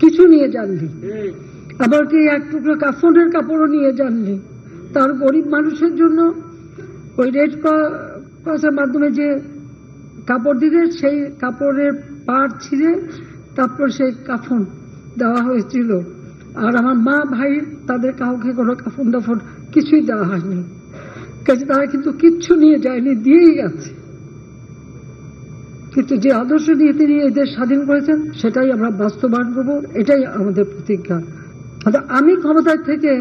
কিছু নিয়ে যাননি। আবার কি এক টুকরো কাফনের কাপড়ও নিয়ে যাননি। তার গরিব মানুষের জন্য ওই রেড ক্রসের মাধ্যমে যে কাপড় দিলে সেই কাপড়ের পাড় ছিঁড়ে তারপর সেই কাফন দেওয়া হয়েছিল। আর আমার মা ভাই তাদের কাউকে কোনো কাফন দাফন কিছুই দেওয়া হয়নি। কাজে তারা কিন্তু কিচ্ছু নিয়ে যায়নি দিয়েই গেছে কিন্তু যে আদর্শ নিয়ে তিনি এই দেশ স্বাধীন করেছেন, সেটাই আমরা বাস্তবায়ন করব, এটাই আমাদের প্রতিজ্ঞা। আমি ক্ষমতায় থেকে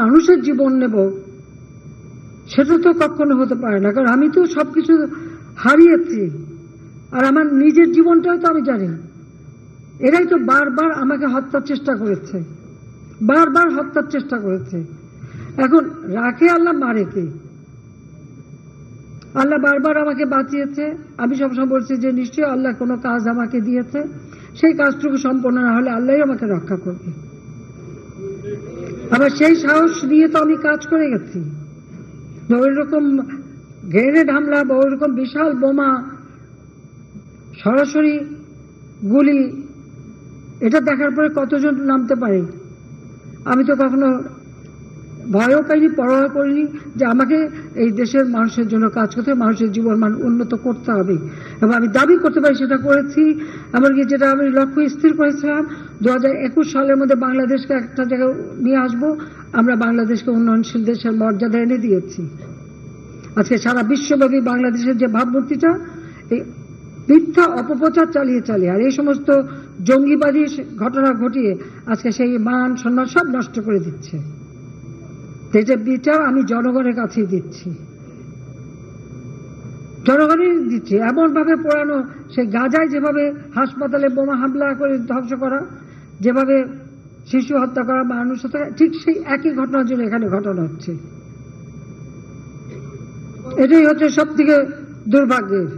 মানুষের জীবন নেব, সেটা তো কখনো হতে পারে না, কারণ আমি তো সবকিছু হারিয়েছি। আর আমার নিজের জীবনটাও তো আমি জানি। এরাই তো বারবার আমাকে হত্যার চেষ্টা করেছে। বারবার হত্যার চেষ্টা করেছে। এখন রাখে আল্লাহ মারে কে? আল্লাহ বারবার আমাকে বাঁচিয়েছে। আমি সবসময় বলছি যে নিশ্চয়ই আল্লাহ কোনো কাজ আমাকে দিয়েছে। সেই কাজটুকু সম্পন্ন না হলে আল্লাহই আমাকে রক্ষা করবে। আবার সেই সাহস নিয়ে তো আমি কাজ করে গেছি। ওই রকম গ্রেনেড হামলা বা ওই রকম বিশাল বোমা, সরাসরি গুলি, এটা দেখার পরে কতজন নামতে পারে? আমি তো কখনো ভয়ও পাইনি পরোয়া করিনি যে আমাকে এই দেশের মানুষের জন্য কাজ করতে মানুষের জীবন মান উন্নত করতে হবে। এবং আমি দাবি করতে পারি সেটা করেছি, এমনকি যেটা আমি লক্ষ্য স্থির করেছিলাম দু হাজার একুশ সালের মধ্যে বাংলাদেশকে একটা জায়গায় নিয়ে আসব, আমরা বাংলাদেশকে উন্নয়নশীল দেশের মর্যাদা এনে দিয়েছি। আজকে সারা বিশ্বব্যাপী বাংলাদেশের যে ভাবমূর্তিটা, এই মিথ্যা অপপ্রচার চালিয়ে চালিয়ে, আর এই সমস্ত জঙ্গিবাদী ঘটনা ঘটিয়ে আজকে সেই মান সম্মান সব নষ্ট করে দিচ্ছে। তো এই যে বিচার আমি জনগণের কাছেই দিচ্ছি। জনগণই দিচ্ছি। এমন ভাবে পোড়ানো, সেই গাজায় যেভাবে হাসপাতালে বোমা হামলা করে ধ্বংস করা, যেভাবে শিশু হত্যা করা মানুষ হত্যা ঠিক সেই একই ঘটনার জন্য এখানে ঘটনা হচ্ছে। এটাই হচ্ছে সব থেকে দুর্ভাগ্যের।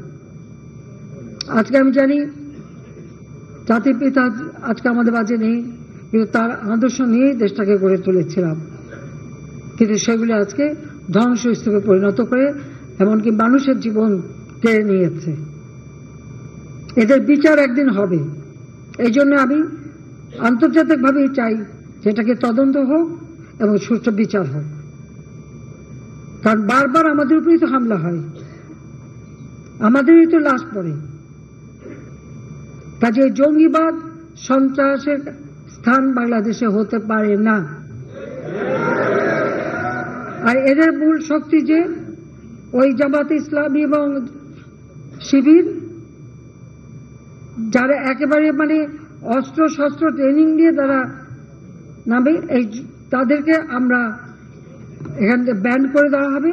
আজকে আমি জানি, জাতির পিতা আজকে আমাদের মাঝে নেই, কিন্তু তার আদর্শ নিয়েই দেশটাকে গড়ে তুলেছিলাম। কিন্তু সেগুলি আজকে ধ্বংসস্তূপে পরিণত করে, এমনকি মানুষের জীবন কেড়ে নিয়েছে। এদের বিচার একদিন হবে। এই জন্য আমি আন্তর্জাতিকভাবেই চাই যেটাকে তদন্ত হোক এবং সুষ্ঠু বিচার হোক। কারণ বারবার আমাদের উপরেই তো হামলা হয়। আমাদেরই তো লাশ পড়ে। কাজে জঙ্গিবাদ সন্ত্রাসের স্থান বাংলাদেশে হতে পারে না। আর এদের মূল শক্তি যে ওই জামাত ইসলামী এবং শিবির, যারা একেবারে মানে অস্ত্র শস্ত্র ট্রেনিং দিয়ে তারা নামে, এই তাদেরকে আমরা এখান থেকে ব্যান করে দেওয়া হবে।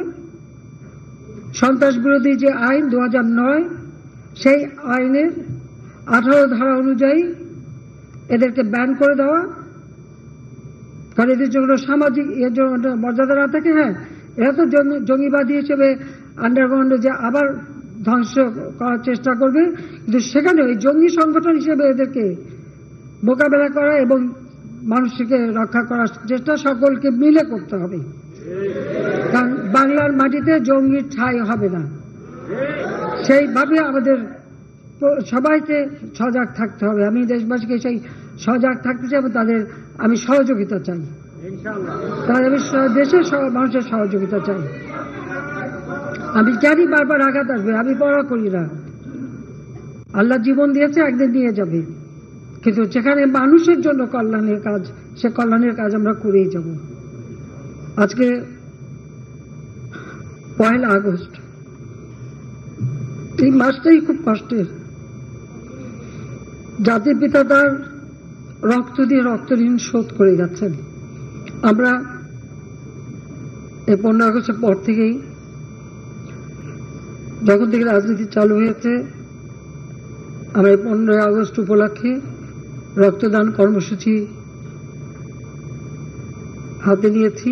সন্ত্রাস বিরোধী যে আইন দু নয়, সেই আইনের আঠারো ধারা অনুযায়ী এদেরকে ব্যান করে দেওয়া। কারণ এদের জন্য সামাজিক এর জন্য মর্যাদা না থাকে হ্যাঁ। এরা তো জঙ্গি- জঙ্গিবাদী হিসেবে আন্ডারগ্রাউন্ডে যে আবার ধ্বংস করার চেষ্টা করবে, কিন্তু সেখানে ওই জঙ্গি সংগঠন হিসেবে এদেরকে মোকাবেলা করা এবং মানুষকে রক্ষা করার চেষ্টা সকলকে মিলে করতে হবে। কারণ বাংলার মাটিতে জঙ্গির ঠাঁই হবে না। সেইভাবে আমাদের সবাইকে সজাগ থাকতে হবে। আমি দেশবাসীকে সেই সজাগ থাকতে চাই এবং তাদের আমি সহযোগিতা চাই। তাহলে আমি দেশের মানুষের সহযোগিতা চাই। আমি জানি বারবার আঘাত আসবে? আমি পড়া করি না। আল্লাহ জীবন দিয়েছে, একদিন নিয়ে যাবে। কিন্তু যেখানে মানুষের জন্য কল্যাণের কাজ, সে কল্যাণের কাজ আমরা করেই যাব। আজকে পয়লা আগস্ট। এই মাসটাই খুব কষ্টের। জাতির পিতা তার রক্ত দিয়ে রক্ত ঋণ শোধ করে যাচ্ছেন। আমরা এই পনেরো আগস্টের পর থেকেই যখন থেকে রাজনীতি চালু হয়েছে, আমরা এই পনেরোই আগস্ট উপলক্ষে রক্তদান কর্মসূচি হাতে নিয়েছি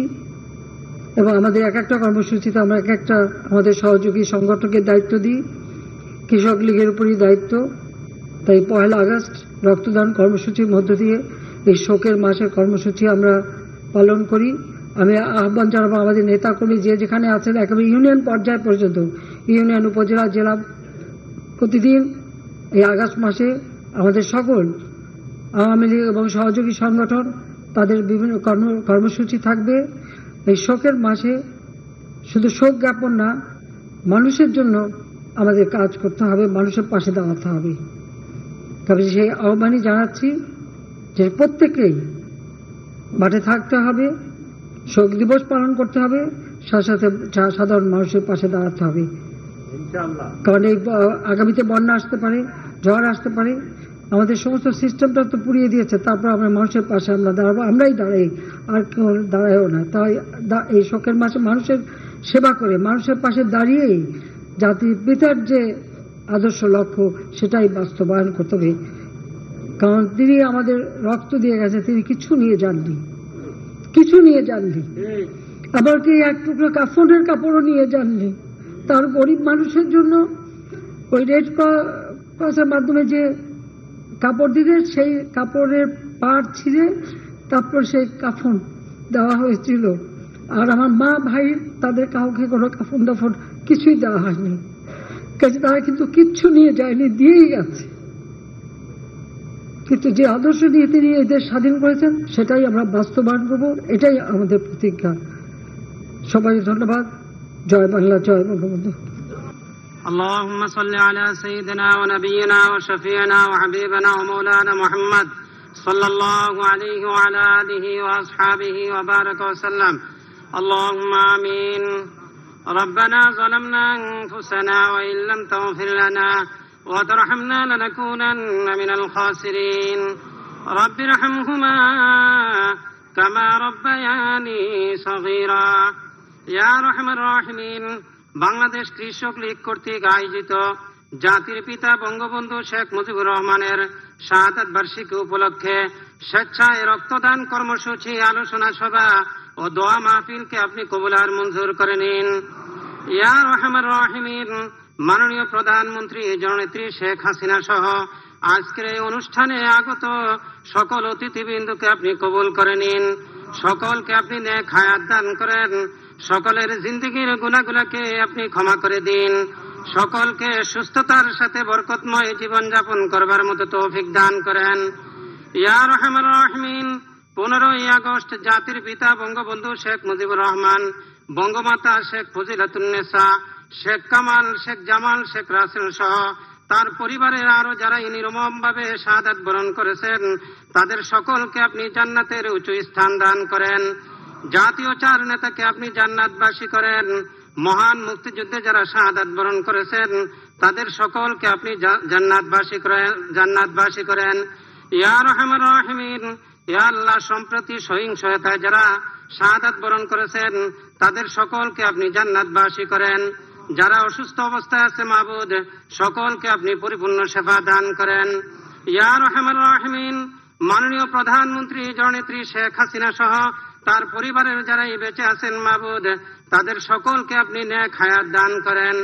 এবং আমাদের এক একটা কর্মসূচিতে আমরা এক একটা আমাদের সহযোগী সংগঠকের দায়িত্ব দিই, কৃষক লীগের উপরই দায়িত্ব। তাই পয়লা আগস্ট রক্তদান কর্মসূচির মধ্য দিয়ে এই শোকের মাসের কর্মসূচি আমরা পালন করি। আমি আহ্বান জানাব আমাদের নেতাকর্মী যে যেখানে আছেন, একেবারে ইউনিয়ন পর্যায় পর্যন্ত, ইউনিয়ন উপজেলা, জেলা প্রতিদিন এই আগস্ট মাসে আমাদের সকল আওয়ামী লীগ এবং সহযোগী সংগঠন তাদের বিভিন্ন কর্ম, কর্মসূচি থাকবে। এই শোকের মাসে শুধু শোক জ্ঞাপন না, মানুষের জন্য আমাদের কাজ করতে হবে, মানুষের পাশে দাঁড়াতে হবে। তবে সেই আহ্বানই জানাচ্ছি যে প্রত্যেকেই মাঠে থাকতে হবে শোক দিবস পালন করতে হবে সাথে সাথে সাধারণ মানুষের পাশে দাঁড়াতে হবে। কারণ এই আগামীতে বন্যা আসতে পারে ঝড় আসতে পারে আমাদের সমস্ত সিস্টেমটা তো পুড়িয়ে দিয়েছে তারপর আমরা মানুষের পাশে আমরা দাঁড়াবো আমরাই দাঁড়াই আর কেউ দাঁড়ায়ও না। তাই এই শোকের মাসে মানুষের সেবা করে মানুষের পাশে দাঁড়িয়েই জাতির পিতার যে আদর্শ লক্ষ্য, সেটাই বাস্তবায়ন করতে হবে। কারণ তিনি আমাদের রক্ত দিয়ে গেছে, তিনি কিছু নিয়ে যাননি। কিছু নিয়ে যাননি। আবার কি এক টুকরো কাফনের কাপড়ও নিয়ে যাননি। তার গরিব মানুষের জন্য ওই রেড ক্রসের মাধ্যমে যে কাপড় দিলে সেই কাপড়ের পাড় ছিঁড়ে তারপর সেই কাফন দেওয়া হয়েছিল। আর আমার মা ভাই, তাদের কাউকে কোনো কাফন দাফন কিছুই দেওয়া হয়নি। কাজে তারা কিন্তু কিচ্ছু নিয়ে যায়নি দিয়েই গেছে কিন্তু যে আদর্শ নিয়ে তিনি এই দেশ স্বাধীন করেছেন সেটাই আমরা বাস্তবায়ন করব এটাই আমাদের প্রতিজ্ঞা সবাইকে ধন্যবাদ জয় বাংলা জয় বঙ্গবন্ধু اللهم صل على سيدنا ونبينا وشفيعنا وحبيبنا ومولانا محمد صلى الله عليه وعلى آله وأصحابه وبارك وسلم اللهم آمين ربنا ظلمنا أنفسنا وإن لم تغفر لنا وترحمنا لنكونن من الخاسرين رب ارحمهما كما ربياني صغيرا يا رحم الراحمين বাংলাদেশ কৃষক লীগ কর্তৃক আয়োজিত জাতির পিতা বঙ্গবন্ধু শেখ মুজিবুর রহমানের শাহাদাত বার্ষিকী উপলক্ষে স্বেচ্ছায় রক্তদান কর্মসূচি আলোচনা সভা ও দোয়া মাহফিলকে আপনি কবুলার মঞ্জুর করে নিন। ইয়া রহমান রাহিমিন, মাননীয় প্রধানমন্ত্রী, জননেত্রী শেখ হাসিনা সহ আজকের এই অনুষ্ঠানে আগত সকল অতিথিবৃন্দকে আপনি কবুল করে নিন। সকলকে আপনি নেক হায়াত দান করেন। সকলের জিন্দগির গুণাগুলাকে আপনি ক্ষমা করে দিন। সকলকে সুস্থতার সাথে বরকতময় জীবনযাপন করবার মতো তৌফিক দান করেন। ইয়া রহমান রহমিন পনেরোই আগস্ট জাতির পিতা বঙ্গবন্ধু শেখ মুজিবুর রহমান, বঙ্গমাতা শেখ ফজিলাতুন্নেসা শেখ কামাল, শেখ জামাল, শেখ রাসেল সহ তার পরিবারের আরও যারা নির্মম ভাবে শাহাদাত বরণ করেছেন, তাদের সকলকে আপনি জান্নাতের উঁচু স্থান দান করেন। জাতীয় চার নেতাকে আপনি জান্নাতবাসী করেন। মহান মুক্তিযুদ্ধে যারা শাহাদাত বরণ করেছেন, তাদের সকলকে আপনি জান্নাতবাসী করেন জান্নাতবাসী করেন। ইয়া রহমান রহিমিন আল্লাহ, সম্প্রতি সহিংসতায় যারা শাহাদাত বরণ করেছেন, তাদের সকলকে আপনি জান্নাতবাসী করেন। যারা অসুস্থ অবস্থায় আছে মাহবুদ সকলকে আপনি পরিপূর্ণ সেবা দান করেন। ইয়া রহমান রহিমিন, মাননীয় প্রধানমন্ত্রী, জননেত্রী শেখ হাসিনা সহ তার পরিবারের যারাই বেঁচে আছেন মাহবুদ তাদের সকলকে আপনি ন্যাক হায়াত দান করেন।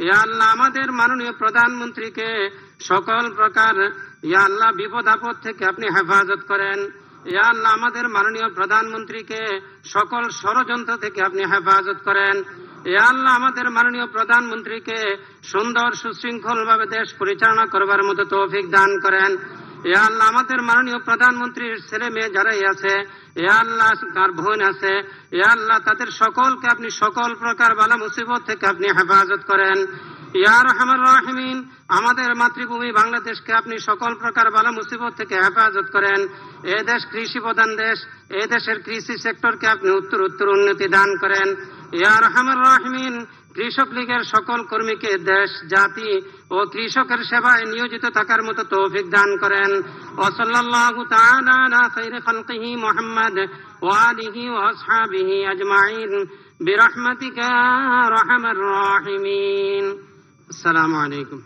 ইয়া আল্লাহ, আমাদের মাননীয় প্রধানমন্ত্রীকে সকল প্রকার, ইয়া আল্লাহ, বিপদ আপদ থেকে আপনি হেফাজত করেন। আল্লাহ, আমাদের মাননীয় প্রধানমন্ত্রীকে সকল ষড়যন্ত্র থেকে আপনি হেফাজত করেন। ইয়া আল্লাহ, আমাদের মাননীয় প্রধানমন্ত্রীকে সুন্দর সুশৃঙ্খল ভাবে দেশ পরিচালনা করবার মতো তৌফিক দান করেন। এ আল্লাহ, আমাদের মাননীয় প্রধানমন্ত্রীর ছেলে মেয়ে যারাই আছে এ আল্লাহ, তার বোন আছে এ আল্লাহ, তাদের সকলকে আপনি সকল প্রকার বালা মুসিবত থেকে আপনি হেফাজত করেন। ইয়া আমাদের মাতৃভূমি বাংলাদেশকে আপনি সকল প্রকার বালা মুসিবত থেকে হেফাজত করেন। এ দেশ কৃষি প্রধান দেশ, এ দেশের কৃষি সেক্টরকে আপনি উত্তর উত্তর উন্নতি দান করেন। ইয়া রহমান রাহিমিন, কৃষক লীগের সকল কর্মীকে দেশ, জাতি ও কৃষকের সেবায় নিয়োজিত থাকার মতো তৌফিক দান করেন। ও সাল্লাল্লাহু তাআলা আলা খাইরি খালকিহি মুহাম্মদ ওয়া আলিহি ওয়া আসহাবিহি আজমাইন। ইয়া আরহামার السلام عليكم.